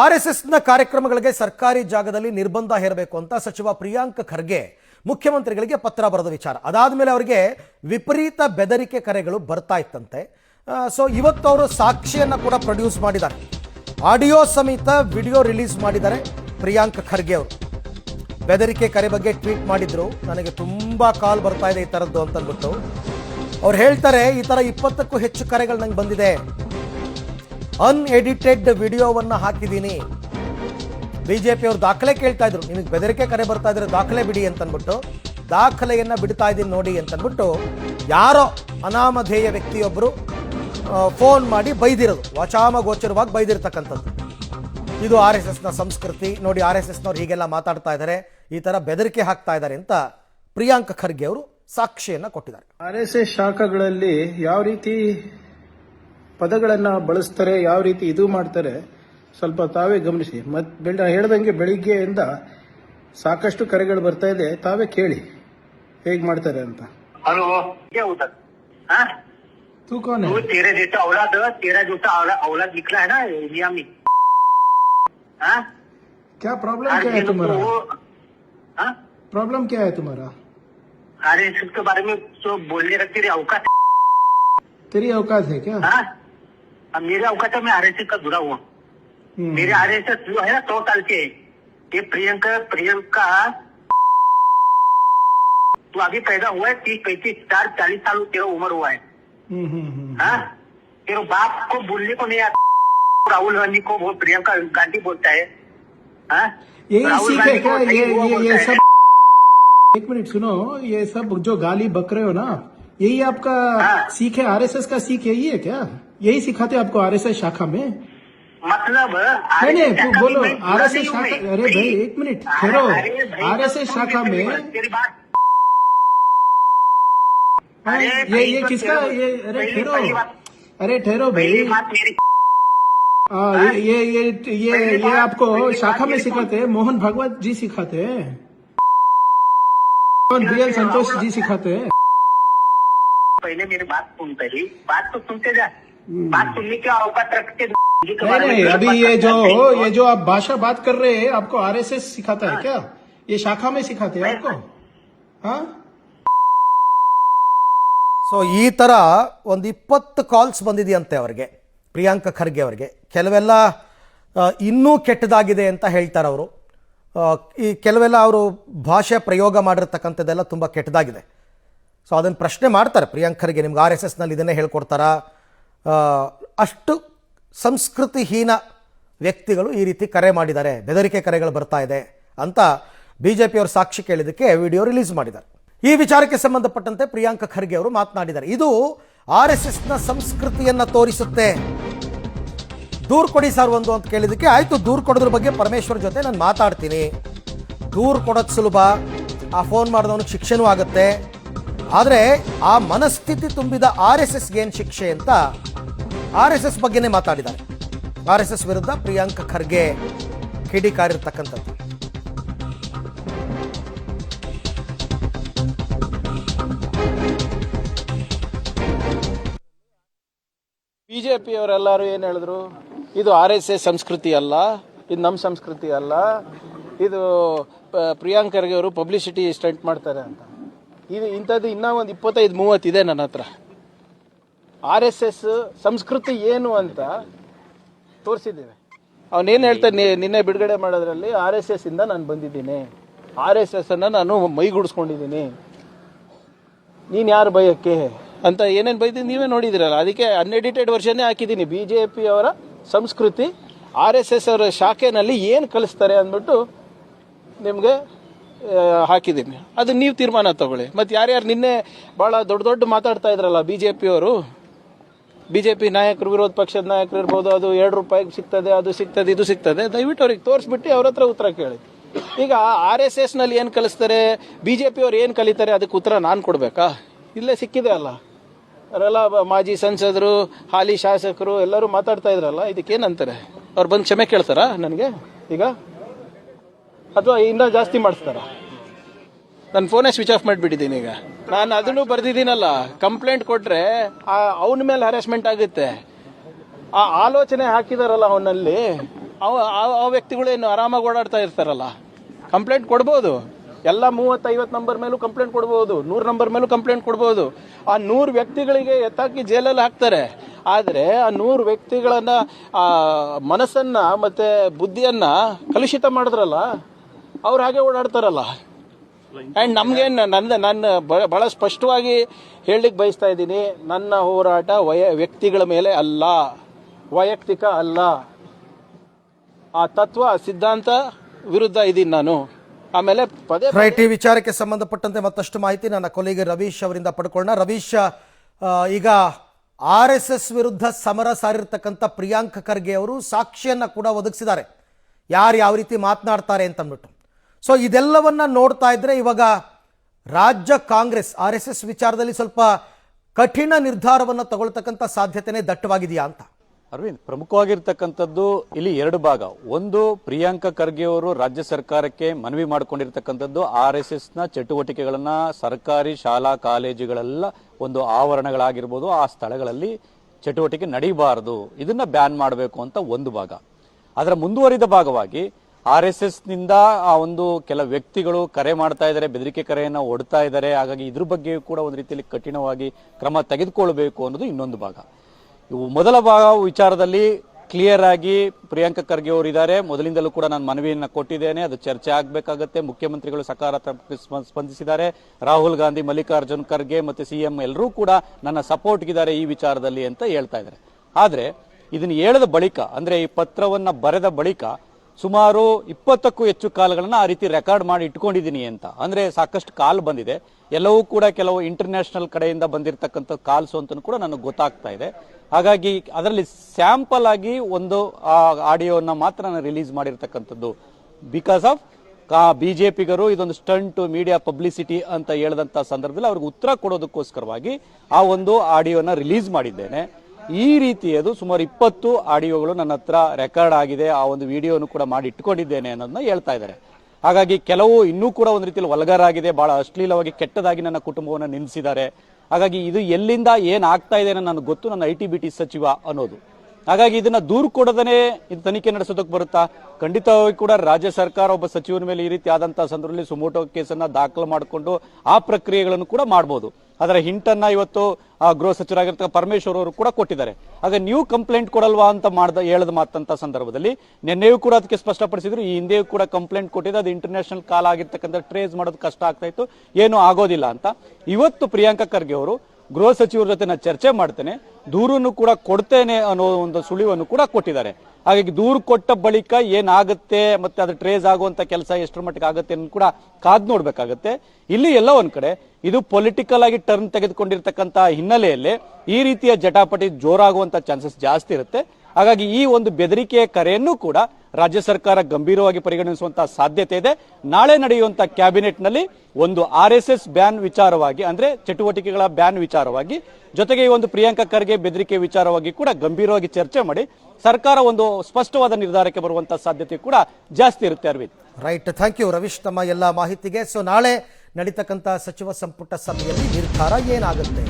R S ಎಸ್ನ ಕಾರ್ಯಕ್ರಮಗಳಿಗೆ ಸರ್ಕಾರಿ ಜಾಗದಲ್ಲಿ ನಿರ್ಬಂಧ ಹೇರಬೇಕು ಅಂತ ಸಚಿವ ಪ್ರಿಯಾಂಕ್ ಖರ್ಗೆ ಮುಖ್ಯಮಂತ್ರಿಗಳಿಗೆ ಪತ್ರ ಬರೆದ ವಿಚಾರ. ಅದಾದ ಮೇಲೆ ಅವರಿಗೆ ವಿಪರೀತ ಬೆದರಿಕೆ ಕರೆಗಳು ಬರ್ತಾ ಇತ್ತಂತೆ. ಸೊ ಇವತ್ತು ಅವರು ಸಾಕ್ಷಿಯನ್ನು ಕೂಡ ಪ್ರೊಡ್ಯೂಸ್ ಮಾಡಿದ್ದಾರೆ. ಆಡಿಯೋ ಸಮೇತ ವಿಡಿಯೋ ರಿಲೀಸ್ ಮಾಡಿದ್ದಾರೆ ಪ್ರಿಯಾಂಕ್ ಖರ್ಗೆ ಅವರು. ಬೆದರಿಕೆ ಕರೆ ಬಗ್ಗೆ ಟ್ವೀಟ್ ಮಾಡಿದ್ರು. ನನಗೆ ತುಂಬಾ ಕಾಲ್ ಬರ್ತಾ ಇದೆ ಈ ಥರದ್ದು ಅಂತಂದ್ಬಿಟ್ಟು ಅವ್ರು ಹೇಳ್ತಾರೆ, ಈ ಥರ ಇಪ್ಪತ್ತಕ್ಕೂ ಹೆಚ್ಚು ಕರೆಗಳು ನಂಗೆ ಬಂದಿದೆ. ಅನ್ಎಡಿಟೆಡ್ ವಿಡಿಯೋವನ್ನು ಹಾಕಿದ್ದೀನಿ. ಬಿಜೆಪಿ ಅವರು ದಾಖಲೆ ಕೇಳ್ತಾ ಇದ್ರು. ನಿಮಗೆ ಬೆದರಿಕೆ ಕರೆ ಬರ್ತಾ ಇದ್ರೆ ದಾಖಲೆ ಬಿಡಿ ಅಂತನ್ಬಿಟ್ಟು, ದಾಖಲೆಯನ್ನು ಬಿಡ್ತಾ ಇದ್ದೀನಿ ನೋಡಿ ಅಂತನ್ಬಿಟ್ಟು ಯಾರೋ ಅನಾಮಧೇಯ ವ್ಯಕ್ತಿಯೊಬ್ಬರು ಫೋನ್ ಮಾಡಿ ಬೈದಿರೋದು. ವಾಚಾಮಗೋಚರವಾಗಿ ಬೈದಿರ್ತಕ್ಕಂಥದ್ದು. ಇದು ಆರ್ ಎಸ್ ಎಸ್ನ ಸಂಸ್ಕೃತಿ. ನೋಡಿ ಆರ್ ಎಸ್ ಎಸ್ನವ್ರು ಹೀಗೆಲ್ಲ ಮಾತಾಡ್ತಾ ಇದ್ದಾರೆ ಈ ಥರ ಬೆದರಿಕೆ ಹಾಕ್ತಾ ಇದ್ದಾರೆ ಅಂತ ಪ್ರಿಯಾಂಕ ಖರ್ಗೆ ಅವರು ಸಾಕ್ಷಿಯನ್ನು ಕೊಟ್ಟಿದ್ದಾರೆ. ಆರ್ ಎಸ್ ಎಸ್ ಶಾಖಗಳಲ್ಲಿ ಯಾವ ರೀತಿ ಪದಗಳನ್ನ ಬಳಸ್ತಾರೆ ಯಾವ ರೀತಿ ಇದು ಮಾಡ್ತಾರೆ ಸ್ವಲ್ಪ ತಾವೇ ಗಮನಿಸಿ ಮತ್ ಬೆಳ ಹೇಳ್ದಂಗೆ ಬೆಳಿಗ್ಗೆಯಿಂದ ಸಾಕಷ್ಟು ಕರೆಗಳು ಬರ್ತಾ ಇದೆ ತಾವೇ ಕೇಳಿ ಹೇಗ್ ಮಾಡ್ತಾರೆ ಅಂತ हेलो क्या होता हाँ ತೂ ಕಾನ್ वो तेरे जैसा औलाद तेरा जैसा औला- औलाद निकला है ना इंडिया में हाँ क्या प्रॉब्लम हर क्या है दिन तुम्हारा वो हाँ प्रॉब्लम क्या है तुम्हारा अरे इसके बारे में जो बोलने रखते तेरे औकात तेरी औकात है क्या हाँ अब मेरे औकात है मैं आरएसएस का जुड़ा हुआ। हम्म, मेरे आरएसएस जो है ना सौ साल के। ये प्रियंका प्रियंका तू अभी पैदा हुआ है तीस पैंतीस चार चालीस साल तेरा उम्र हुआ है। हम्म, हम्म। हाँ? तेरे बाप को बोलने को नहीं आता। राहुल गांधी को वो प्रियंका गांधी बोलता है। हाँ? क्या? ये ये ये सब एक मिनट सुनो ये सब जो गाली बक रहे हो ना यही आपका हाँ। सीख है आरएसएस का सीख यही है क्या? यही सिखाते आपको आर एस आई शाखा में? मतलब नहीं नहीं बोलो आर एस एस शाखा अरे भाई एक मिनट ठहरो आर एस एस शाखा में हाँ, ये ये किसका ये अरे ठहरो। अरे ठहरो भाई। आ, हाँ, ये ये ये ये ये आपको शाखा में सिखाते हैं। मोहन भागवत जी सिखाते हैं। बी एल संतोष जी सिखाते हैं। पहले मेरी बात सुनते ही बात तो सुनते जा। बात सुनने की औकात रखते जी के नहीं बारे में नहीं गलत अभी बात ये करते जो हैं। ये जो आप भाषा बात कर रहे हैं आपको आरएसएस सिखाता है क्या ये शाखा में सिखाते हैं आपको हाँ ಸೊ ಈ ಥರ ಒಂದು ಇಪ್ಪತ್ತು ಕಾಲ್ಸ್ ಬಂದಿದೆಯಂತೆ ಅವರಿಗೆ ಪ್ರಿಯಾಂಕ ಖರ್ಗೆ ಅವರಿಗೆ ಕೆಲವೆಲ್ಲ ಆ, ಇನ್ನೂ ಕೆಟ್ಟದಾಗಿದೆ ಅಂತ ಹೇಳ್ತಾರೆ ಅವರು ಈ ಕೆಲವೆಲ್ಲ ಅವರು ಭಾಷೆ ಪ್ರಯೋಗ ಮಾಡಿರ್ತಕ್ಕಂಥದ್ದೆಲ್ಲ ತುಂಬ ಕೆಟ್ಟದಾಗಿದೆ ಸೊ ಅದನ್ನು ಪ್ರಶ್ನೆ ಮಾಡ್ತಾರೆ ಪ್ರಿಯಾಂಕ್ ಖರ್ಗೆ ನಿಮ್ಗೆ ಆರ್ ಎಸ್ ಎಸ್ನಲ್ಲಿ ಇದನ್ನೇ ಹೇಳ್ಕೊಡ್ತಾರಾ ಆ, ಅಷ್ಟು ಸಂಸ್ಕೃತಿಹೀನ ವ್ಯಕ್ತಿಗಳು ಈ ರೀತಿ ಕರೆ ಮಾಡಿದ್ದಾರೆ. ಬೆದರಿಕೆ ಕರೆಗಳು ಬರ್ತಾ ಇದೆ ಅಂತ ಬಿ ಜೆ ಪಿಯವರು ಸಾಕ್ಷಿ ಕೇಳಿದ್ದಕ್ಕೆ ವಿಡಿಯೋ ರಿಲೀಸ್ ಮಾಡಿದ್ದಾರೆ. ಈ ವಿಚಾರಕ್ಕೆ ಸಂಬಂಧಪಟ್ಟಂತೆ ಪ್ರಿಯಾಂಕ ಖರ್ಗೆ ಅವರು ಮಾತನಾಡಿದ್ದಾರೆ. ಇದು ಆರ್ ಎಸ್ ಎಸ್ನ ಸಂಸ್ಕೃತಿಯನ್ನ ತೋರಿಸುತ್ತೆ. ದೂರು ಕೊಡಿ ಸರ್ ಒಂದು ಅಂತ ಕೇಳಿದ್ದಕ್ಕೆ, ಆಯ್ತು, ದೂರು ಕೊಡೋದ್ರ ಬಗ್ಗೆ ಪರಮೇಶ್ವರ್ ಜೊತೆ ನಾನು ಮಾತಾಡ್ತೀನಿ. ದೂರು ಕೊಡೋದು ಸುಲಭ. ಆ ಫೋನ್ ಮಾಡಿದವನಿಗೆ ಶಿಕ್ಷೆನೂ ಆಗುತ್ತೆ. ಆದರೆ ಆ ಮನಸ್ಥಿತಿ ತುಂಬಿದ ಆರ್ ಎಸ್ ಏನು ಶಿಕ್ಷೆ ಅಂತ ಆರ್ ಎಸ್ ಎಸ್ ಬಗ್ಗೆನೇ ಮಾತಾಡಿದ್ದಾರೆ. ಆರ್ ಎಸ್ ಎಸ್ ವಿರುದ್ಧ ಪ್ರಿಯಾಂಕ ಖರ್ಗೆ ಕಿಡಿಕಾರಿರ್ತಕ್ಕಂಥದ್ದು. ಬಿಜೆಪಿ ಅವರೆಲ್ಲರೂ ಏನು ಹೇಳಿದ್ರು? ಇದು ಆರ್ ಎಸ್ ಎಸ್ ಸಂಸ್ಕೃತಿ ಅಲ್ಲ, ಇದು ನಮ್ಮ ಸಂಸ್ಕೃತಿ ಅಲ್ಲ, ಇದು ಪ್ರಿಯಾಂಕರ್ಗೆ ಅವರು ಪಬ್ಲಿಸಿಟಿ ಸ್ಟಂಟ್ ಮಾಡ್ತಾರೆ ಅಂತ. ಇದು ಇಂಥದ್ದು ಇನ್ನೂ ಒಂದು ಇಪ್ಪತ್ತೈದು ಮೂವತ್ತು ಇದೆ ನನ್ನ ಹತ್ರ. ಆರ್ ಎಸ್ ಎಸ್ ಸಂಸ್ಕೃತಿ ಏನು ಅಂತ ತೋರಿಸಿದ್ದೇವೆ ಅವನೇನು ಹೇಳ್ತಾನೆ ನಿನ್ನೆ ಬಿಡುಗಡೆ ಮಾಡೋದ್ರಲ್ಲಿ ಆರ್ ಎಸ್ ಎಸ್ ಇಂದ ನಾನು ಬಂದಿದ್ದೀನಿ. ಆರ್ ಎಸ್ ಎಸ್ ಅನ್ನ ನಾನು ಮೈಗೂಡಿಸ್ಕೊಂಡಿದ್ದೀನಿ ನೀನು ಯಾರು ಭಯಕ್ಕೆ? ಅಂತ ಏನೇನು ಬೈದಿದ್ದು ನೀವೇ ನೋಡಿದಿರಲ್ಲ. ಅದಕ್ಕೆ ಅನ್ಎಡಿಟೆಡ್ ವರ್ಷನ್ನೇ ಹಾಕಿದ್ದೀನಿ. ಬಿ ಜೆ ಪಿ ಅವರ ಸಂಸ್ಕೃತಿ, ಆರ್ ಎಸ್ ಎಸ್ ಅವರ ಶಾಖೆನಲ್ಲಿ ಏನು ಕಲಿಸ್ತಾರೆ ಅಂದ್ಬಿಟ್ಟು ನಿಮಗೆ ಹಾಕಿದ್ದೀನಿ. ಅದು ನೀವು ತೀರ್ಮಾನ ತಗೊಳ್ಳಿ. ಮತ್ತು ಯಾರ್ಯಾರು ನಿನ್ನೆ ಭಾಳ ದೊಡ್ಡ ದೊಡ್ಡ ಮಾತಾಡ್ತಾ ಇದ್ರಲ್ಲ ಬಿ ಜೆ ಪಿಯವರು ಬಿ ಜೆ ಪಿ ನಾಯಕರು, ವಿರೋಧ ಪಕ್ಷದ ನಾಯಕರು ಇರ್ಬೋದು, ಅದು ಎರಡು ರೂಪಾಯಿಗೆ ಸಿಗ್ತದೆ, ಅದು ಸಿಗ್ತದೆ, ಇದು ಸಿಗ್ತದೆ. ದಯವಿಟ್ಟು ಅವ್ರಿಗೆ ತೋರಿಸ್ಬಿಟ್ಟು ಅವ್ರ ಹತ್ರ ಉತ್ತರ ಕೇಳಿ. ಈಗ ಆರ್ ಎಸ್ ಎಸ್ನಲ್ಲಿ ಏನು ಕಲಿಸ್ತಾರೆ? ಬಿ ಜೆ ಪಿ ಅವ್ರು ಏನು ಕಲಿತಾರೆ? ಅದಕ್ಕೆ ಉತ್ತರ ನಾನು ಕೊಡಬೇಕಾ? ಇಲ್ಲೇ ಸಿಕ್ಕಿದೆ ಅಲ್ಲ. ಅವರೆಲ್ಲ ಮಾಜಿ ಸಂಸದರು, ಹಾಲಿ ಶಾಸಕರು ಎಲ್ಲರೂ ಮಾತಾಡ್ತಾ ಇದ್ರಲ್ಲ ಇದಕ್ಕೇನಂತಾರೆ ಅವ್ರು ಬಂದು ಕ್ಷಮೆ ಕೇಳ್ತಾರಾ ನನಗೆ? ಈಗ? ಅಥವಾ ಇನ್ನೂ ಜಾಸ್ತಿ ಮಾಡಿಸ್ತಾರ? ನನ್ನ ಫೋನೇ ಸ್ವಿಚ್ ಆಫ್ ಮಾಡಿಬಿಟ್ಟಿದ್ದೀನಿ ಈಗ. ನಾನು ಅದನ್ನು ಬರ್ದಿದ್ದೀನಲ್ಲ ಕಂಪ್ಲೇಂಟ್ ಕೊಟ್ರೆ ಅವನ ಮೇಲೆ ಹರಾಸ್ಮೆಂಟ್ ಆಗುತ್ತೆ. ಆ ಆಲೋಚನೆ ಹಾಕಿದಾರಲ್ಲ ಅವನಲ್ಲಿ, ಅವ- ಆ- ಆ ವ್ಯಕ್ತಿಗಳೇನು ಆರಾಮಾಗಿ ಓಡಾಡ್ತಾ ಇರ್ತಾರಲ್ಲ ಕಂಪ್ಲೇಂಟ್ ಕೊಡ್ಬೋದು. ಎಲ್ಲ ಮೂವತ್ತೈವತ್ತು ನಂಬರ್ ಮೇಲೂ ಕಂಪ್ಲೇಂಟ್ ಕೊಡ್ಬೋದು, ನೂರು ನಂಬರ್ ಮೇಲೂ ಕಂಪ್ಲೇಂಟ್ ಕೊಡ್ಬೋದು. ಆ ನೂರು ವ್ಯಕ್ತಿಗಳಿಗೆ ಎತ್ತಾಕಿ ಜೈಲಲ್ಲಿ ಹಾಕ್ತಾರೆ. ಆದರೆ ಆ ನೂರು ವ್ಯಕ್ತಿಗಳನ್ನ, ಆ, ಮನಸ್ಸನ್ನು ಮತ್ತೆ ಬುದ್ಧಿಯನ್ನ ಕಲುಷಿತ ಮಾಡಿದ್ರಲ್ಲ, ಅವ್ರು ಹಾಗೆ ಓಡಾಡ್ತಾರಲ್ಲ. ಆ್ಯಂಡ್ ನಮಗೇನು ನನ್ನ ನನ್ನ ಬ- ಬಹಳ ಸ್ಪಷ್ಟವಾಗಿ ಹೇಳಲಿಕ್ಕೆ ಬಯಸ್ತಾ ಇದ್ದೀನಿ. ನನ್ನ ಹೋರಾಟ ವಯ ವ್ಯಕ್ತಿಗಳ ಮೇಲೆ ಅಲ್ಲ. ವೈಯಕ್ತಿಕ ಅಲ್ಲ. ಆ ತತ್ವ ಆ ಸಿದ್ಧಾಂತ ವಿರುದ್ಧ ಇದ್ದೀನಿ ನಾನು. ಆಮೇಲೆ ಪದೇ ರೈಟ್ ಈ ವಿಚಾರಕ್ಕೆ ಸಂಬಂಧಪಟ್ಟಂತೆ ಮತ್ತಷ್ಟು ಮಾಹಿತಿ ನನ್ನ ಕೊಲೆಗೆ ರವೀಶ್ ಅವರಿಂದ ಪಡ್ಕೊಳ್ಳೋಣ. ರವೀಶ್ ಈಗ ಆರ್ ಎಸ್ ಎಸ್ ವಿರುದ್ಧ ಸಮರ ಸಾರಿರ್ತಕ್ಕಂಥ ಪ್ರಿಯಾಂಕ ಖರ್ಗೆ ಅವರು ಸಾಕ್ಷಿಯನ್ನ ಕೂಡ ಒದಗಿಸಿದ್ದಾರೆ. ಯಾರು ಯಾವ ರೀತಿ ಮಾತನಾಡ್ತಾರೆ ಅಂತ ಅಂದ್ಬಿಟ್ಟು ಸೊ ಇದೆಲ್ಲವನ್ನ ನೋಡ್ತಾ ಇದ್ರೆ ಇವಾಗ ರಾಜ್ಯ ಕಾಂಗ್ರೆಸ್, ಆರ್ ಎಸ್ ಎಸ್ ವಿಚಾರದಲ್ಲಿ ಸ್ವಲ್ಪ ಕಠಿಣ ನಿರ್ಧಾರವನ್ನು ತಗೊಳ್ತಕ್ಕಂಥ ಸಾಧ್ಯತೆನೇ ದಟ್ಟವಾಗಿದೆಯಾ ಅಂತ? ಅರವಿಂದ್, ಪ್ರಮುಖವಾಗಿರ್ತಕ್ಕಂಥದ್ದು ಇಲ್ಲಿ ಎರಡು ಭಾಗ. ಒಂದು, ಪ್ರಿಯಾಂಕ ಖರ್ಗೆ ಅವರು ರಾಜ್ಯ ಸರ್ಕಾರಕ್ಕೆ ಮನವಿ ಮಾಡಿಕೊಂಡಿರ್ತಕ್ಕಂಥದ್ದು ಆರ್ ಎಸ್ ಎಸ್ನ ಚಟುವಟಿಕೆಗಳನ್ನ ಸರ್ಕಾರಿ ಶಾಲಾ ಕಾಲೇಜುಗಳೆಲ್ಲ ಒಂದು ಆವರಣಗಳಾಗಿರ್ಬೋದು, ಆ ಸ್ಥಳಗಳಲ್ಲಿ ಚಟುವಟಿಕೆ ನಡೀಬಾರದು. ಇದನ್ನ ಬ್ಯಾನ್ ಮಾಡಬೇಕು ಅಂತ ಒಂದು ಭಾಗ. ಅದರ ಮುಂದುವರಿದ ಭಾಗವಾಗಿ ಆರ್ ಎಸ್ ಎಸ್ನಿಂದ ಆ ಒಂದು ಕೆಲ ವ್ಯಕ್ತಿಗಳು ಕರೆ ಮಾಡ್ತಾ ಇದ್ದಾರೆ, ಬೆದರಿಕೆ ಕರೆಯನ್ನು ಒಡ್ತಾ ಇದ್ದಾರೆ. ಹಾಗಾಗಿ ಇದ್ರ ಬಗ್ಗೆಯೂ ಕೂಡ ಒಂದು ರೀತಿಯಲ್ಲಿ ಕಠಿಣವಾಗಿ ಕ್ರಮ ತೆಗೆದುಕೊಳ್ಬೇಕು ಅನ್ನೋದು ಇನ್ನೊಂದು ಭಾಗ. ಇವು ಮೊದಲ ಭಾಗ ವಿಚಾರದಲ್ಲಿ ಕ್ಲಿಯರ್ ಆಗಿ ಪ್ರಿಯಾಂಕ ಖರ್ಗೆ ಅವರು ಇದ್ದಾರೆ. ಮೊದಲಿಂದಲೂ ಕೂಡ ನಾನು ಮನವಿಯನ್ನು ಕೊಟ್ಟಿದ್ದೇನೆ. ಅದು ಚರ್ಚೆ ಆಗಬೇಕಾಗತ್ತೆ. ಮುಖ್ಯಮಂತ್ರಿಗಳು ಸಕಾರಾತ್ಮಕ ಸ್ಪ- ಸ್ಪಂದಿಸಿದ್ದಾರೆ. ರಾಹುಲ್ ಗಾಂಧಿ, ಮಲ್ಲಿಕಾರ್ಜುನ್ ಖರ್ಗೆ ಮತ್ತು ಸಿ ಎಂ ಎಲ್ಲರೂ ಕೂಡ ನನ್ನ ಸಪೋರ್ಟ್ಗಿದ್ದಾರೆ ಈ ವಿಚಾರದಲ್ಲಿ ಅಂತ ಹೇಳ್ತಾ ಇದ್ದಾರೆ. ಆದರೆ, ಇದನ್ನು ಹೇಳಿದ ಬಳಿಕ, ಅಂದರೆ ಈ ಪತ್ರವನ್ನು ಬರೆದ ಬಳಿಕ ಸುಮಾರು ಇಪ್ಪತ್ತಕ್ಕೂ ಹೆಚ್ಚು ಕಾಲ್ಗಳನ್ನು ಆ ರೀತಿ ರೆಕಾರ್ಡ್ ಮಾಡಿ ಇಟ್ಕೊಂಡಿದ್ದೀನಿ ಅಂತ. ಅಂದರೆ ಸಾಕಷ್ಟು ಕಾಲ್ ಬಂದಿದೆ. ಎಲ್ಲವೂ ಕೂಡ ಕೆಲವು ಇಂಟರ್ನ್ಯಾಷನಲ್ ಕಡೆಯಿಂದ ಬಂದಿರತಕ್ಕಂಥ ಕಾಲ್ಸ್ ಅಂತ ಕೂಡ ನನಗೆ ಗೊತ್ತಾಗ್ತಾ ಇದೆ. ಹಾಗಾಗಿ ಅದರಲ್ಲಿ ಸ್ಯಾಂಪಲ್ ಆಗಿ ಒಂದು ಆಡಿಯೋನ ಮಾತ್ರ ನಾನು ರಿಲೀಸ್ ಮಾಡಿರ್ತಕ್ಕಂಥದ್ದು. ಬಿಕಾಸ್ ಆಫ್, ಕಾ ಬಿ ಜೆ ಪಿಗರು ಇದೊಂದು ಸ್ಟಂಟ್ ಮೀಡಿಯಾ ಪಬ್ಲಿಸಿಟಿ ಅಂತ ಹೇಳಿದಂಥ ಸಂದರ್ಭದಲ್ಲಿ ಅವ್ರಿಗೆ ಉತ್ತರ ಕೊಡೋದಕ್ಕೋಸ್ಕರವಾಗಿ ಆ ಒಂದು ಆಡಿಯೋನ ರಿಲೀಸ್ ಮಾಡಿದ್ದೇನೆ. ಈ ರೀತಿಯದು ಸುಮಾರು ಇಪ್ಪತ್ತು ಆಡಿಯೋಗಳು ನನ್ನ ಹತ್ರ ರೆಕಾರ್ಡ್ ಆಗಿದೆ. ಆ ಒಂದು ವಿಡಿಯೋನು ಕೂಡ ಮಾಡಿ ಇಟ್ಕೊಂಡಿದ್ದೇನೆ ಅನ್ನೋದನ್ನ ಹೇಳ್ತಾ ಇದ್ದಾರೆ. ಹಾಗಾಗಿ ಕೆಲವು ಇನ್ನೂ ಕೂಡ ಒಂದು ರೀತಿಯಲ್ಲಿ ವಲ್ಗರಾಗಿದೆ ಬಹಳ ಅಶ್ಲೀಲವಾಗಿ ಕೆಟ್ಟದಾಗಿ ನನ್ನ ಕುಟುಂಬವನ್ನು ನಿಲ್ಲಿಸಿದ್ದಾರೆ ಹಾಗಾಗಿ ಇದು ಎಲ್ಲಿಂದ ಏನ್ ಆಗ್ತಾ ಇದೆ ಅನ್ನೋ ನನಗೆ ಗೊತ್ತು. ನನ್ನ ಐ ಟಿ ಬಿ ಟಿ ಸಚಿವ ಅನ್ನೋದು. ಹಾಗಾಗಿ ಇದನ್ನ ದೂರು ಕೊಡದನೆ ಇದು ತನಿಖೆ ನಡೆಸೋದಕ್ಕೆ ಬರುತ್ತಾ? ಖಂಡಿತವಾಗಿ ಕೂಡ ರಾಜ್ಯ ಸರ್ಕಾರ ಒಬ್ಬ ಸಚಿವನ ಮೇಲೆ ಈ ರೀತಿ ಆದಂತಹ ಸಂದರ್ಭದಲ್ಲಿ ಸುಮೋಟೋ ಕೇಸನ್ನ ದಾಖಲು ಮಾಡಿಕೊಂಡು ಆ ಪ್ರಕ್ರಿಯೆಗಳನ್ನು ಕೂಡ ಮಾಡಬಹುದು ಅದರ ಹಿಂಟನ್ನ ಇವತ್ತು ಆ ಗೃಹ ಸಚಿವರಾಗಿರ್ತಕ್ಕ ಪರಮೇಶ್ವರ್ ಅವರು ಕೂಡ ಕೊಟ್ಟಿದ್ದಾರೆ. ಆಗ ನೀವು ಕಂಪ್ಲೇಂಟ್ ಕೊಡಲ್ವಾ ಅಂತ ಮಾಡ್ದ, ಹೇಳದ ಮಾತಂತ ಸಂದರ್ಭದಲ್ಲಿ ನಿನ್ನೆಯೂ ಕೂಡ ಅದಕ್ಕೆ ಸ್ಪಷ್ಟಪಡಿಸಿದ್ರು, ಈ ಹಿಂದೆಯೂ ಕೂಡ ಕಂಪ್ಲೇಂಟ್ ಕೊಟ್ಟಿದ್ದು ಅದು ಇಂಟರ್ನ್ಯಾಷನಲ್ ಕಾಲ್ ಆಗಿರ್ತಕ್ಕಂಥ ಟ್ರೇಸ್ ಮಾಡೋದು ಕಷ್ಟ ಆಗ್ತಾ ಇತ್ತು, ಏನು ಆಗೋದಿಲ್ಲ ಅಂತ. ಇವತ್ತು ಪ್ರಿಯಾಂಕ ಖರ್ಗೆ ಅವರು ಗೃಹ ಸಚಿವರ ಜೊತೆ ನಾನು ಚರ್ಚೆ ಮಾಡ್ತೇನೆ, ದೂರನ್ನು ಕೂಡ ಕೊಡ್ತೇನೆ ಅನ್ನೋ ಒಂದು ಸುಳಿವನ್ನು ಕೂಡ ಕೊಟ್ಟಿದ್ದಾರೆ. ಹಾಗಾಗಿ ದೂರು ಕೊಟ್ಟ ಬಳಿಕ ಏನಾಗುತ್ತೆ, ಮತ್ತೆ ಅದು ಟ್ರೇಸ್ ಆಗುವಂತ ಕೆಲಸ ಎಷ್ಟರ ಮಟ್ಟಿಗೆ ಆಗುತ್ತೆ ಅನ್ನೋದು ಕೂಡ ಕಾದ್ ನೋಡ್ಬೇಕಾಗತ್ತೆ. ಇಲ್ಲಿ ಎಲ್ಲ ಒಂದ್ ಕಡೆ ಇದು ಪೊಲಿಟಿಕಲ್ ಆಗಿ ಟರ್ನ್ ತೆಗೆದುಕೊಂಡಿರ್ತಕ್ಕಂಥ ಹಿನ್ನೆಲೆಯಲ್ಲಿ ಈ ರೀತಿಯ ಜಟಾಪಟಿ ಜೋರಾಗುವಂತ ಚಾನ್ಸಸ್ ಜಾಸ್ತಿ ಇರುತ್ತೆ. ಹಾಗಾಗಿ ಈ ಒಂದು ಬೆದರಿಕೆಯ ಕರೆಯನ್ನು ಕೂಡ ರಾಜ್ಯ ಸರ್ಕಾರ ಗಂಭೀರವಾಗಿ ಪರಿಗಣಿಸುವಂತಹ ಸಾಧ್ಯತೆ ಇದೆ. ನಾಳೆ ನಡೆಯುವಂತ ಕ್ಯಾಬಿನೆಟ್ನಲ್ಲಿ ಒಂದು ಆರ್ ಎಸ್ ಎಸ್ ಬ್ಯಾನ್ ವಿಚಾರವಾಗಿ, ಅಂದ್ರೆ ಚಟುವಟಿಕೆಗಳ ಬ್ಯಾನ್ ವಿಚಾರವಾಗಿ, ಜೊತೆಗೆ ಈ ಒಂದು ಪ್ರಿಯಾಂಕ ಖರ್ಗೆ ಬೆದರಿಕೆ ವಿಚಾರವಾಗಿ ಕೂಡ ಗಂಭೀರವಾಗಿ ಚರ್ಚೆ ಮಾಡಿ ಸರ್ಕಾರ ಒಂದು ಸ್ಪಷ್ಟವಾದ ನಿರ್ಧಾರಕ್ಕೆ ಬರುವಂತ ಸಾಧ್ಯತೆ ಕೂಡ ಜಾಸ್ತಿ ಇರುತ್ತೆ Arvind. Right thank you Ravish ತಮ್ಮ ಎಲ್ಲ ಮಾಹಿತಿಗೆ. ಸೊ ನಾಳೆ ನಡೀತಕ್ಕಂಥ ಸಚಿವ ಸಂಪುಟ ಸಭೆಯಲ್ಲಿ ನಿರ್ಧಾರ ಏನಾಗುತ್ತೆ?